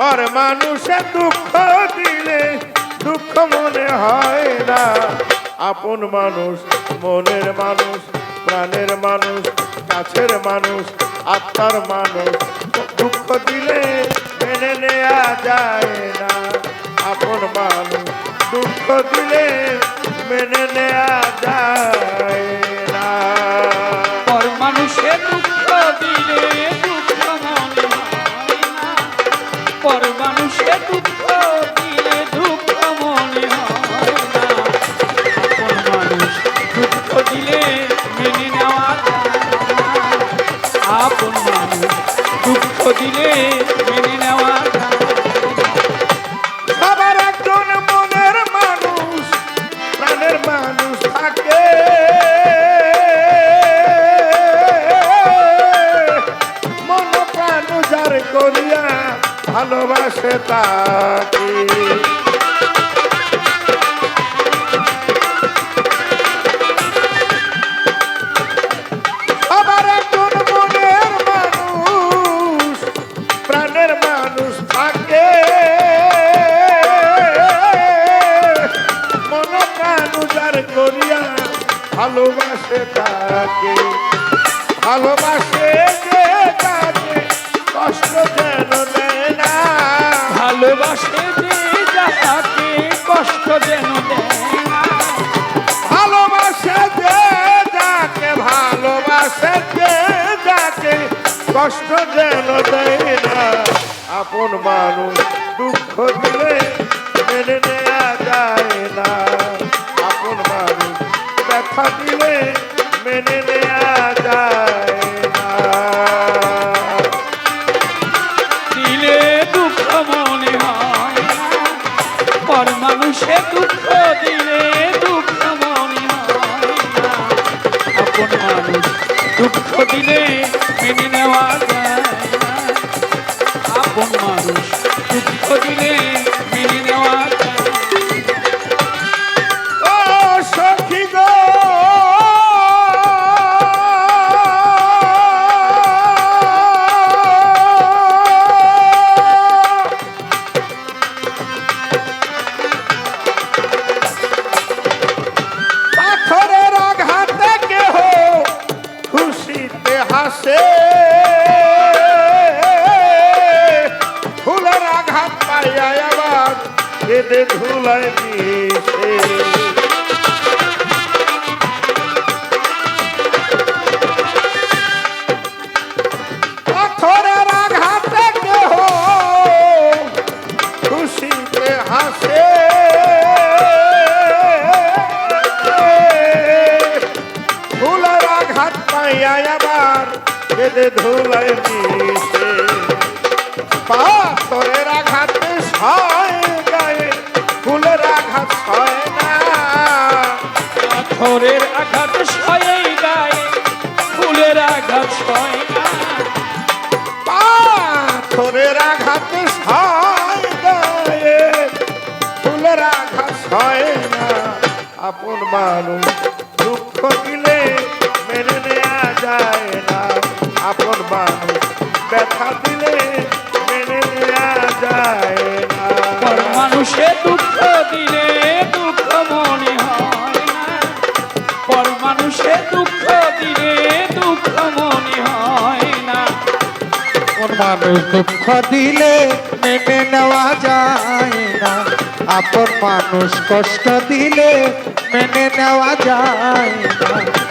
পর মানুষে দুঃখ দিলে দুঃখ মনে হয় না। আপন মানুষ, মনের মানুষ, প্রাণের মানুষ, কাছের মানুষ, আত্মার মানুষ, দুঃখ দিলে মেনে নেওয়া যায় না। আপন মানুষ, দুঃখ দিলে মেনে নেওয়া যায় দিলে মেনে নেওয়া সবার একজন মনের মানুষ, প্রাণের মানুষ থাকে। মন প্রাণ যার করিয়া ভালোবাসে তাকে। ভালোবাসে তাকে ভালোবাসে যে তাকে কষ্ট যেন দেয় না। ভালোবাসে যে যাকে কষ্ট যেন দেয় না। ভালোবাসে যে যাকে ভালোবাসে যে যাকে কষ্ট যেন কেঁদে ধুলায় মিশে। পাথরের আঘাতে সয় গায়ে না পাথরের আঘাত সয়েই গায়ে ফুলের আঘাত সয় না পাথরের আঘাতে সয় ফুলের আঘাত সয় আপন মানুষ দুঃখ দিলে মেনে নেওয়া যায় না। আপন মানুষ ব্যথা মানুষ দুঃখ দিলে মেনে নেওয়া যায় না আপন মানুষ কষ্ট দিলে মেনে নেওয়া যায় না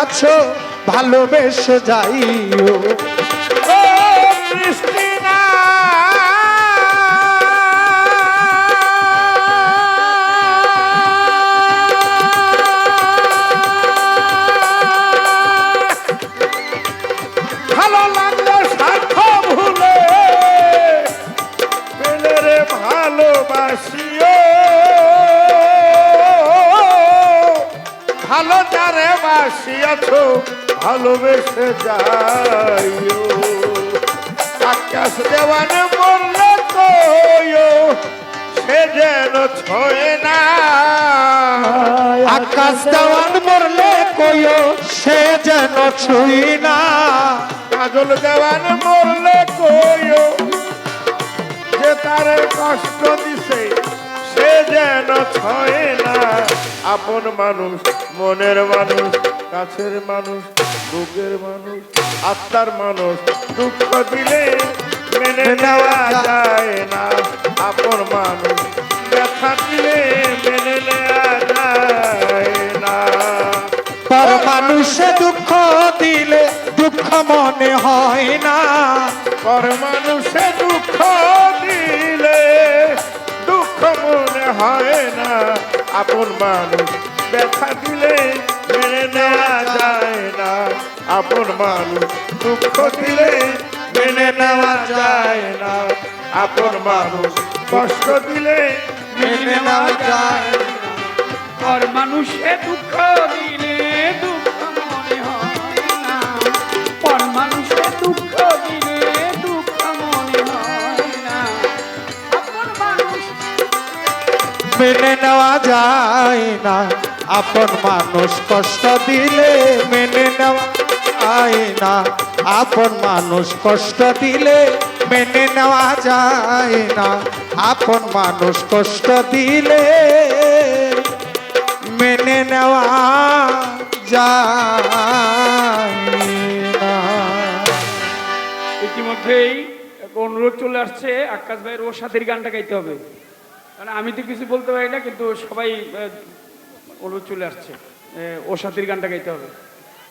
আছো ভালোবেসে যাইও। ভালোবাসিও। ভালো যারে বাসিয়াছ, ভালোবেসে যাইও। আকাশ দেওয়ান মরলে কইও সে যেন ছয় না। আকাশ দেওয়ান মরলে কইও সে যেন ছুই না। কাজল দেওয়ান মরলে কইও যে তারে কষ্ট দিছে সে যেন ছয় না আপন মানুষ মনের মানুষ কাছের মানুষ বুকের মানুষ আত্মার মানুষ দুঃখ দিলে মেনে নেওয়া যায় না। আপন মানুষ ব্যথা দিলে মেনে নেওয়া যায় না। পর মানুষে দুঃখ দিলে দুঃখ মনে হয় না। পর মানুষে দুঃখ দিলে দুঃখ মনে হয় না। আপন মানুষ ব্যথা দিলে মেনে নেওয়া যায় না। আপন মানুষ দুঃখ দিলে মেনে নেওয়া যায় না। আপন মানুষ কষ্ট দিলে মেনে নেওয়া যায় পর মানুষে দুঃখ দিলে মেনে নেওয়া যায় না। আপন মানুষ কষ্ট দিলে মেনে নেওয়া যায় না। আপন মানুষ কষ্ট দিলে মেনে নেওয়া যায় না। আপন মানুষ কষ্ট দিলে মেনে নেওয়া যায় ইতিমধ্যেই অনুরোধ চলে আসছে, আকাশ ভাইয়ের ওর সাথের গানটা গাইতে হবে। মানে আমি তো কিছু বলতে পারি না, কিন্তু সবাই ওর চলে আসছে। ও সাথের গানটা গাইতে হবে।